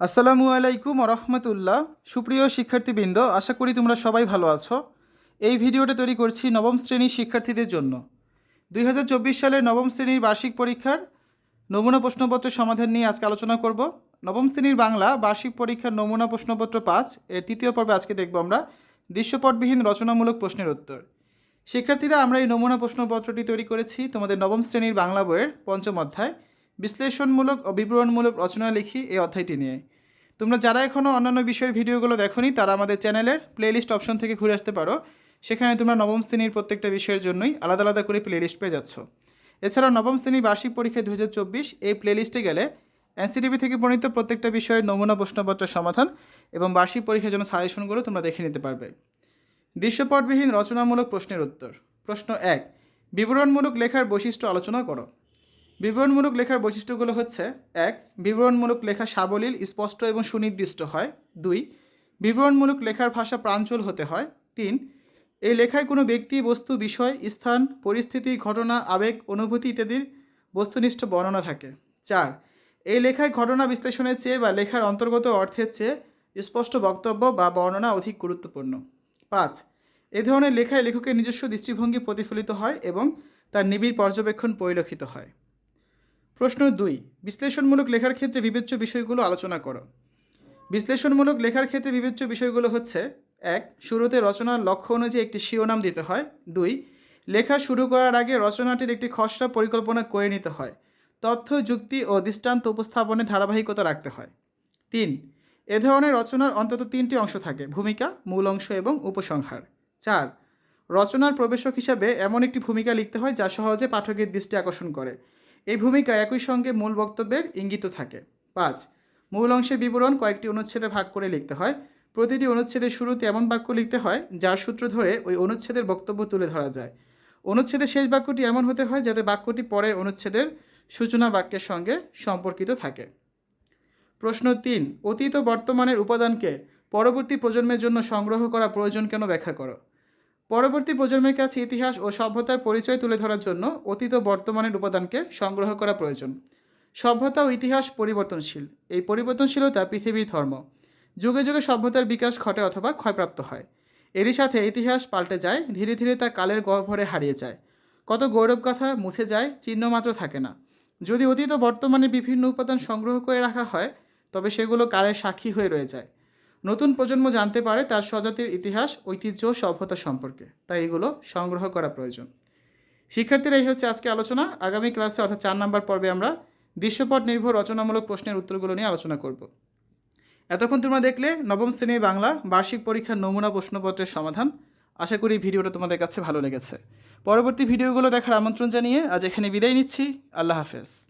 আসসালামু আলাইকুম রহমতুল্লাহ। সুপ্রিয় শিক্ষার্থীবৃন্দ, আশা করি তোমরা সবাই ভালো আছো। এই ভিডিওটা তৈরি করছি নবম শ্রেণির শিক্ষার্থীদের জন্য। দুই হাজার চব্বিশ সালের নবম শ্রেণির বার্ষিক পরীক্ষার নমুনা প্রশ্নপত্রের সমাধান নিয়ে আজকে আলোচনা করব। নবম শ্রেণির বাংলা বার্ষিক পরীক্ষার নমুনা প্রশ্নপত্র পাঁচ, এর তৃতীয় পর্বে আজকে দেখব আমরা দৃশ্যপটবিহীন রচনামূলক প্রশ্নের উত্তর। শিক্ষার্থীরা, আমরা এই নমুনা প্রশ্নপত্রটি তৈরি করেছি তোমাদের নবম শ্রেণির বাংলা বইয়ের পঞ্চম অধ্যায়। বিশ্লেষণমূলক ও বিবরণমূলক রচনা লিখি এই অধ্যায়টি নিয়ে। তোমরা যারা এখনও অন্যান্য বিষয়ের ভিডিওগুলো দেখোনি, তারা আমাদের চ্যানেলের প্লেলিস্ট অপশন থেকে ঘুরে আসতে পারো। সেখানে তোমরা নবম শ্রেণির প্রত্যেকটা বিষয়ের জন্যই আলাদা আলাদা করে প্লেলিস্ট পেয়ে যাচ্ছ। এছাড়া নবম শ্রেণি বার্ষিক পরীক্ষা দু হাজার চব্বিশ এই প্লেলিস্টে গেলে এনসিটিভি থেকে প্রণীত প্রত্যেকটা বিষয়ের নমুনা প্রশ্নপত্রের সমাধান এবং বার্ষিক পরীক্ষার জন্য সাজেশনগুলো তোমরা দেখে নিতে পারবে। দৃশ্যপটবিহীন রচনামূলক প্রশ্নের উত্তর। প্রশ্ন এক, বিবরণমূলক লেখার বৈশিষ্ট্য আলোচনা করো। বিবরণমূলক লেখার বৈশিষ্ট্যগুলো হচ্ছে, এক, বিবরণমূলক লেখা সাবলীল, স্পষ্ট এবং সুনির্দিষ্ট হয়। দুই, বিবরণমূলক লেখার ভাষা প্রাঞ্চল হতে হয়। তিন, এই লেখায় কোনো ব্যক্তি, বস্তু, বিষয়, স্থান, পরিস্থিতি, ঘটনা, আবেগ, অনুভূতি ইত্যাদির বস্তুনিষ্ঠ বর্ণনা থাকে। চার, এই লেখায় ঘটনা বিশ্লেষণের চেয়ে বা লেখার অন্তর্গত অর্থের চেয়ে স্পষ্ট বক্তব্য বা বর্ণনা অধিক গুরুত্বপূর্ণ। পাঁচ, এ ধরনের লেখায় লেখকের নিজস্ব দৃষ্টিভঙ্গি প্রতিফলিত হয় এবং তার নিবিড় পর্যবেক্ষণ পরিলক্ষিত হয়। প্রশ্ন দুই, বিশ্লেষণমূলক লেখার ক্ষেত্রে বিবেচ্য বিষয়গুলো আলোচনা করো। বিশ্লেষণমূলক লেখার ক্ষেত্রে বিবেচ্য বিষয়গুলো হচ্ছে, এক, শুরুতে রচনার লক্ষ্য অনুযায়ী একটি শিরোনাম দিতে হয়। দুই, লেখা শুরু করার আগে রচনাটির একটি খসড়া পরিকল্পনা করে নিতে হয়। তথ্য, যুক্তি ও দৃষ্টান্ত উপস্থাপনে ধারাবাহিকতা রাখতে হয়। তিন, এ ধরনের রচনার অন্তত তিনটি অংশ থাকে, ভূমিকা, মূল অংশ এবং উপসংহার। চার, রচনার প্রবেশক হিসাবে এমন একটি ভূমিকা লিখতে হয় যা সহজে পাঠকের দৃষ্টি আকর্ষণ করে। এই ভূমিকা একই সঙ্গে মূল বক্তব্যের ইঙ্গিত থাকে। পাঁচ, মূল অংশের বিবরণ কয়েকটি অনুচ্ছেদে ভাগ করে লিখতে হয়। প্রতিটি অনুচ্ছেদের শুরুতে এমন বাক্য লিখতে হয়, যার সূত্র ধরে ওই অনুচ্ছেদের বক্তব্য তুলে ধরা যায়। অনুচ্ছেদের শেষ বাক্যটি এমন হতে হয় যাতে বাক্যটি পরে অনুচ্ছেদের সূচনা বাক্যের সঙ্গে সম্পর্কিত থাকে। প্রশ্ন তিন, অতীত ও বর্তমানের উপাদানকে পরবর্তী প্রজন্মের জন্য সংগ্রহ করা প্রয়োজন কেন ব্যাখ্যা করো? পরবর্তী প্রজন্মের কাছে ইতিহাস ও সভ্যতার পরিচয় তুলে ধরার জন্য অতীত বর্তমানের উপাদানকে সংগ্রহ করা প্রয়োজন। সভ্যতা ও ইতিহাস পরিবর্তনশীল। এই পরিবর্তনশীলতা পৃথিবীর ধর্ম। যুগে যুগে সভ্যতার বিকাশ ঘটে অথবা ক্ষয়প্রাপ্ত হয়। এরই সাথে ইতিহাস পাল্টে যায়, ধীরে ধীরে তা কালের গহ্বরে হারিয়ে যায়। কত গৌরব কথা মুছে যায়, চিহ্ন মাত্র থাকে না। যদি অতীত বর্তমানে বিভিন্ন উপাদান সংগ্রহ করে রাখা হয়, তবে সেগুলো কালের সাক্ষী হয়ে রয়ে যায়। নতুন প্রজন্ম জানতে পারে তার স্বজাতির ইতিহাস, ঐতিহ্য সভ্যতা সম্পর্কে। তাই এগুলো সংগ্রহ করা প্রয়োজন। শিক্ষার্থীরা এই হচ্ছে আজকে আলোচনা। আগামী ক্লাসে অর্থাৎ চার নম্বর পর্বে আমরা দৃশ্যপট নির্ভর রচনামূলক প্রশ্নের উত্তরগুলো নিয়ে আলোচনা করব। এতক্ষণ তোমরা দেখলে নবম শ্রেণির বাংলা বার্ষিক পরীক্ষার নমুনা প্রশ্নপত্রের সমাধান। আশা করি ভিডিওটা তোমাদের কাছে ভালো লেগেছে। পরবর্তী ভিডিওগুলো দেখার আমন্ত্রণ জানিয়ে আজ এখানে বিদায় নিচ্ছি। আল্লাহ হাফেজ।